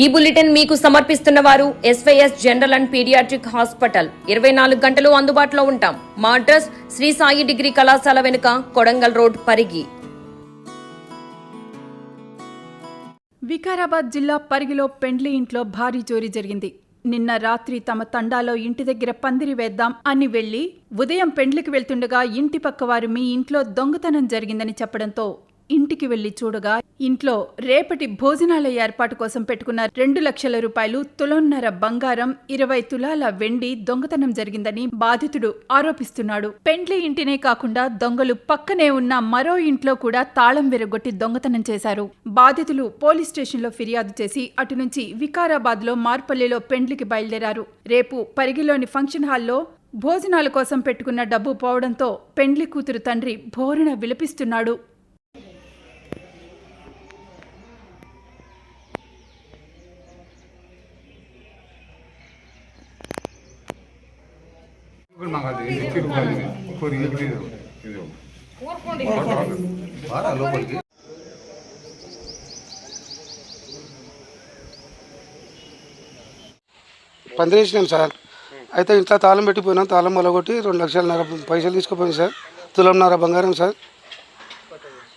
ఈ బులెటిన్ మీకు సమర్పిస్తున్న వారు SYS general and pediatric hospital ఇరవై నాలుగు గంటలు అందుబాటులో ఉంటాం. మా అడ్రస్ శ్రీ సాయి డిగ్రీ కళాశాల వెనుక కొడంగల్ రోడ్ పరిగి. వికారాబాద్ జిల్లా పరిగిలో పెండ్లి ఇంట్లో భారీ చోరీ జరిగింది. నిన్న రాత్రి తమ తండాలో ఇంటి దగ్గర పందిరి వేద్దాం అని వెళ్ళి ఉదయం పెండ్లికి వెళ్తుండగా ఇంటి పక్క వారు మీ ఇంట్లో దొంగతనం జరిగిందని చెప్పడంతో ఇంటికి వెళ్ళి చూడగా ఇంట్లో రేపటి భోజనాల ఏర్పాటు కోసం పెట్టుకున్న రెండు లక్షల రూపాయలు తులన్నర బంగారం ఇరవై తులాల వెండి దొంగతనం జరిగిందని బాధితుడు ఆరోపిస్తున్నాడు. పెండ్లి ఇంటినే కాకుండా దొంగలు పక్కనే ఉన్న మరో ఇంట్లో కూడా తాళం విరగొట్టి దొంగతనం చేశారు. బాధితులు పోలీస్ స్టేషన్లో ఫిర్యాదు చేసి అటు నుంచి వికారాబాద్లో మార్పల్లిలో పెండ్లికి బయలుదేరారు. రేపు పరిగిలోని ఫంక్షన్ హాల్లో భోజనాల కోసం పెట్టుకున్న డబ్బు పోవడంతో పెండ్లి కూతురు తండ్రి భోరున విలపిస్తున్నాడు. లోపలికి. పందిరేసినాం సార్. అయితే ఇంట్లో తాళం పెట్టిపోయినాం. తాళం మొలగొట్టి రెండు లక్షలన్నర పైసలు తీసుకుపోయింది సార్. తులంన్నర బంగారం సార్.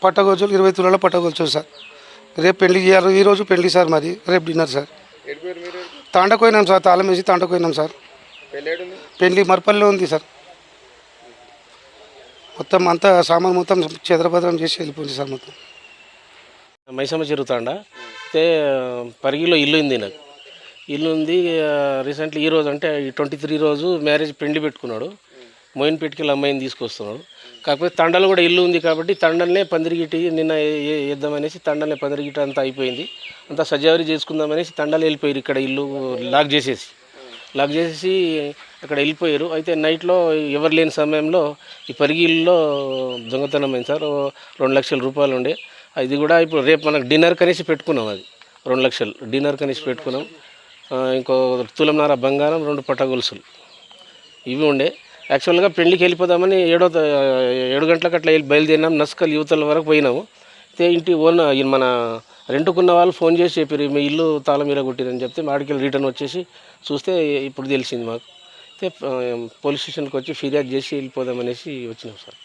పట్టగొచ్చులు ఇరవై తులాల పట్టగొచ్చు సార్. రేపు పెళ్ళి చేయాలి. ఈ రోజు పెళ్ళి సార్ మాది. రేపు డిన్నర్ సార్. తాండకోయినాం సార్. తాళం వేసి తాండకోయినాం సార్. పెళ్ళి మరపల్లిలో ఉంది సార్. మొత్తం అంతా సామాన్ మొత్తం చెదరభద్రం చేసి వెళ్ళిపోయింది సార్ మొత్తం. మైసమ్మ జరుగుతాండ అయితే పరిగిలో ఇల్లు ఉంది నాకు. ఇల్లు ఉంది రీసెంట్లీ ఈ రోజు అంటే ట్వంటీ త్రీ రోజు మ్యారేజ్ పెండి పెట్టుకున్నాడు. మోయిన్పేటకి అమ్మాయిని తీసుకొస్తున్నాడు. కాకపోతే తండలు కూడా ఇల్లు ఉంది కాబట్టి తండలనే పందిరిగిటి నిన్న వేద్దామనేసి తండలనే పందిరిగిటి అంతా అయిపోయింది. అంతా సజావరి చేసుకుందామనేసి తండలు వెళ్ళిపోయారు ఇక్కడ ఇల్లు లాక్ చేసేసి. లాక్ చేసేసి అక్కడ వెళ్ళిపోయారు. అయితే నైట్లో ఎవరు లేని సమయంలో ఈ పరిగీల్లో దొంగతనం అయింది సార్. రెండు లక్షల రూపాయలు ఉండే. అది కూడా ఇప్పుడు రేపు మనకు డిన్నర్ కనేసి పెట్టుకున్నాం అది. రెండు లక్షలు డిన్నర్ కనేసి పెట్టుకున్నాం. ఇంకో తులంనార బంగారం రెండు పట్ట గొలుసులు ఇవి ఉండే. యాక్చువల్గా పెళ్ళికి వెళ్ళిపోదామని ఏడో త- ఏడు గంటలకు అట్లా వెళ్ళి బయలుదేరినాం. నస్కల్ యువతల వరకు పోయినాము. అయితే ఇంటి ఓన్ మన రెంట్కున్న వాళ్ళు ఫోన్ చేసి చెప్పారు మీ ఇల్లు తాళం మీద కొట్టిరని చెప్తే మాడికెళ్ళి రిటర్న్ వచ్చేసి చూస్తే ఇప్పుడు తెలిసింది మాకు. అయితే పోలీస్ స్టేషన్కి వచ్చి ఫిర్యాదు చేసి వెళ్ళిపోదామనేసి వచ్చినాం సార్.